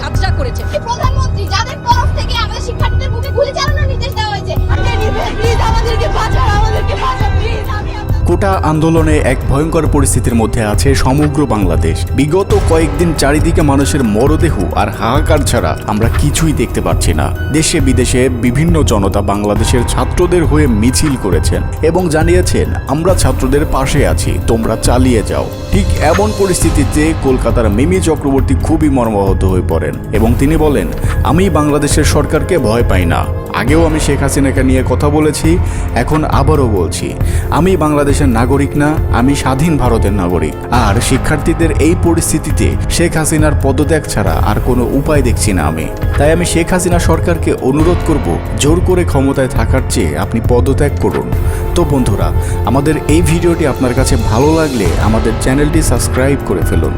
যাত্রা করেছে। প্রধানমন্ত্রী, যাদের তরফ থেকে আমাদের শিক্ষার্থীদের বুকে গুলি চালানোর নির্দেশ দেওয়া হয়েছে আমাদেরকে বাঁচান কোটা আন্দোলনে এক ভয়ঙ্কর পরিস্থিতির মধ্যে আছে সমগ্র বাংলাদেশ। বিগত কয়েকদিন চারিদিকে মানুষের মরদেহ আর হাহাকার ছাড়া আমরা কিছুই দেখতে পাচ্ছি না। দেশে বিদেশে বিভিন্ন জনতা বাংলাদেশের ছাত্রদের হয়ে মিছিল করেছেন এবং জানিয়েছেন, আমরা ছাত্রদের পাশে আছি, তোমরা চালিয়ে যাও। ঠিক এমন পরিস্থিতিতে কলকাতার মিমি চক্রবর্তী খুবই মর্মাহত হয়ে পড়েন এবং তিনি বলেন, আমি বাংলাদেশের সরকারকে ভয় পাই না। আগেও আমি শেখ হাসিনাকে নিয়ে কথা বলেছি, এখন আবারও বলছি, আমি বাংলাদেশের নাগরিক না, আমি স্বাধীন ভারতের নাগরিক। আর শিক্ষার্থীদের এই পরিস্থিতিতে শেখ হাসিনার পদত্যাগ ছাড়া আর কোনো উপায় দেখছি না আমি। তাই আমি শেখ হাসিনা সরকারকে অনুরোধ করব, জোর করে ক্ষমতায় থাকার চেয়ে আপনি পদত্যাগ করুন। তো বন্ধুরা, আমাদের এই ভিডিওটি আপনার কাছে ভালো লাগলে আমাদের চ্যানেলটি সাবস্ক্রাইব করে ফেলুন।